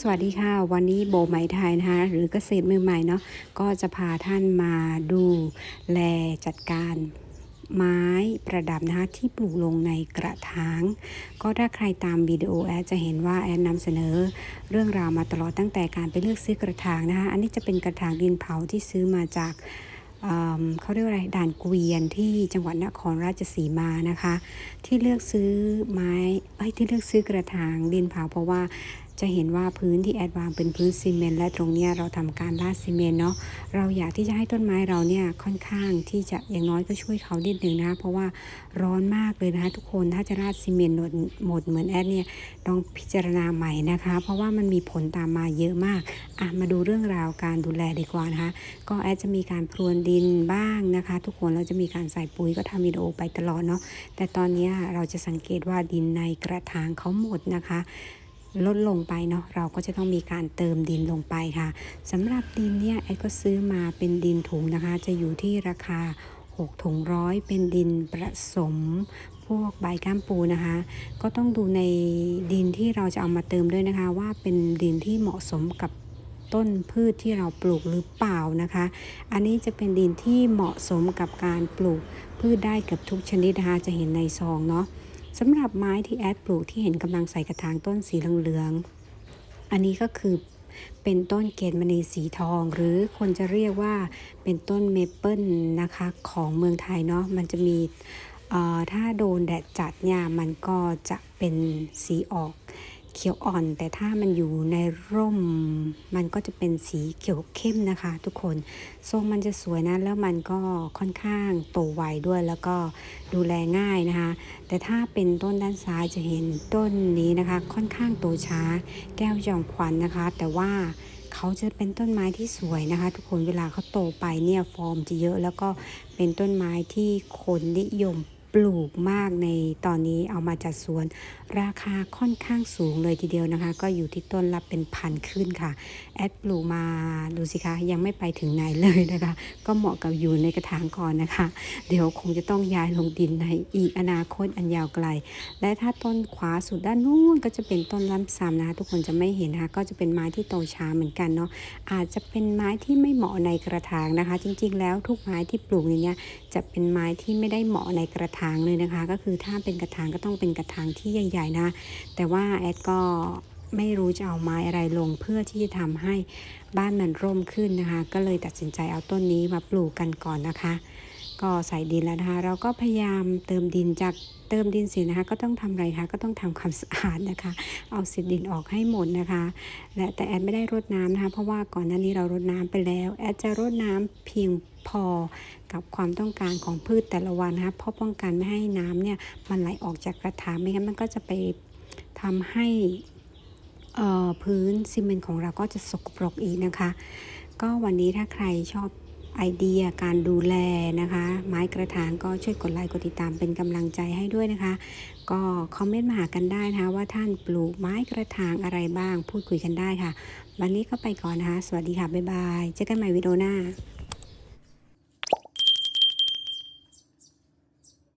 สวัสดีค่ะ วันนี้โบไหมไทยนะคะหรือเกษตรมือใหม่เนาะก็จะพาท่านมาดูแลจัดการไม้ประดับนะคะที่ปลูกลงในกระถาง ก็ถ้าใครตามวิดีโอแอดจะเห็นว่าแอดนำเสนอ เรื่องราวมาตลอดตั้งแต่การไปเลือกซื้อกระถางนะคะอันนี้จะเป็นกระถางดินเผาที่ซื้อมาจากเเขาเรียกว่าอะไรด่านเกวียนที่จังหวัดนครราชสีมานะคะ ที่เลือกซื้อไม้เอ้ที่เลือกซื้อกระถางดินเผาเพราะว่า จะเห็นว่าพื้นที่แอดวางเป็นพื้นซีเมนต์และตรงเนี้ยเราทำการราดซีเมนต์เนาะเราอยากที่จะให้ต้นไม้เราเนี่ยค่อนข้างที่จะอย่างน้อยก็ช่วยเขานิดนึงนะคะเพราะว่าร้อนมากเลยนะคะทุกคนถ้าจะราดซีเมนต์หมดหมดเหมือนแอดเนี่ยต้องพิจารณาใหม่นะคะ เพราะว่ามันมีผลตามมาเยอะมากอะมาดูเรื่องราวการดูแลดีกว่านะคะก็แอดจะมีการพรวนดินบ้างนะคะ ทุกคนเราจะมีการใส่ปุ๋ยก็ทำวิดีโอไปตลอดเนาะแต่ตอนนี้เราจะสังเกตว่าดินในกระถางเขาหมดนะคะ ลดลงไปเนาะเราก็จะต้องมีการเติมดินลงไปค่ะสำหรับดินเนี่ยแอดก็ซื้อมาเป็นดินถุงนะคะ จะอยู่ที่ราคา6ถุงร้อยเป็นดินผสมพวกใบก้ามปูนะคะ ก็ต้องดูในดินที่เราจะเอามาเติมด้วยนะคะ ว่าเป็นดินที่เหมาะสมกับต้นพืชที่เราปลูกหรือเปล่านะคะ อันนี้จะเป็นดินที่เหมาะสมกับการปลูกพืชได้เกับทุกชนิดนะคะจะเห็นในซองเนาะ สำหรับไม้ที่แอดปลูกที่เห็นกำลังใส่กระถางต้นสีเหลืองๆอันนี้ก็คือเป็นต้นเกตมณีสีทอง หรือคนจะเรียกว่าเป็นต้นเมเปิลนะคะของเมืองไทยเนาะมันจะมีถ้าโดนแดดจัดเนี่ยมันก็จะเป็นสีออก เขียวอ่อน แต่ถ้ามันอยู่ในร่ม มันก็จะเป็นสีเขียวเข้มนะคะ ทุกคนทรงมันจะสวยนะแล้วมันก็ค่อนข้างโตไวด้วยแล้วก็ดูแลง่ายนะคะ แต่ถ้าเป็นต้นด้านซ้ายจะเห็นต้นนี้นะคะ ค่อนข้างโตช้า แก้วจอมขวัญนะคะ แต่ว่าเขาจะเป็นต้นไม้ที่สวยนะคะ ทุกคนเวลาเขาโตไปเนี่ยฟอร์มจะเยอะ แล้วก็เป็นต้นไม้ที่คนนิยม ปลูกมากในตอนนี้เอามาจัดสวน ราคาค่อนข้างสูงเลยทีเดียวนะคะ ก็อยู่ที่ต้นละเป็นพันขึ้นค่ะ แอดปลูกมาดูสิคะยังไม่ไปถึงไหนเลยนะคะ ก็เหมาะกับอยู่ในกระถางก่อนนะคะ เดี๋ยวคงจะต้องย้ายลงดินในอีกอนาคตอันยาวไกล และถ้าต้นขวาสุดด้านนู้นก็จะเป็นต้นล้ำซ้ำนะคะทุกคนจะไม่เห็นนะคะก็จะเป็นไม้ที่โตช้าเหมือนกันเนาะอาจจะเป็นไม้ที่ไม่เหมาะในกระถางนะคะ จริง ๆ แล้วทุกไม้ที่ปลูกในเนี้ยจะเป็นไม้ที่ไม่ได้เหมาะในกระถางเลยนะคะ ก็คือถ้าเป็นกระถางก็ต้องเป็นกระถางที่ใหญ่ๆนะ แต่ว่าแอดก็ไม่รู้จะเอาไม้อะไรลงเพื่อที่จะทำให้บ้านมันร่มขึ้นนะคะ ก็เลยตัดสินใจเอาต้นนี้มาปลูกกันก่อนนะคะ ก็ใส่ดินแล้วนะคะเราก็พยายามเติมดินจากเติมดินเสร็จนะคะ ก็ต้องทำอะไรคะก็ต้องทำความสะอาดนะคะ เอาเศษดินออกให้หมดนะคะ และแต่แอดไม่ได้รดน้ำนะคะ เพราะว่าก่อนหน้านี้เรารดน้ำไปแล้ว แอดจะรดน้ำเพียงพอกับความต้องการของพืชแต่ละวันนะคะเพราะป้องกันไม่ให้น้ำเนี่ยมันไหลออกจากกระถางไม่งั้นมันก็จะไปทำให้พื้นซีเมนต์ของเราก็จะสกปรกอีกนะคะ ก็วันนี้ถ้าใครชอบ ไอเดียการดูแลนะคะ ไม้กระถางก็ช่วยกดไลค์กดติดตามเป็นกำลังใจให้ด้วยนะคะ ก็คอมเมนต์มาหากันได้นะคะว่าท่านปลูกไม้กระถางอะไรบ้าง พูดคุยกันได้ค่ะ วันนี้ก็ไปก่อนนะคะ สวัสดีค่ะ บ๊ายบาย เจอกันใหม่วิดีโอหน้า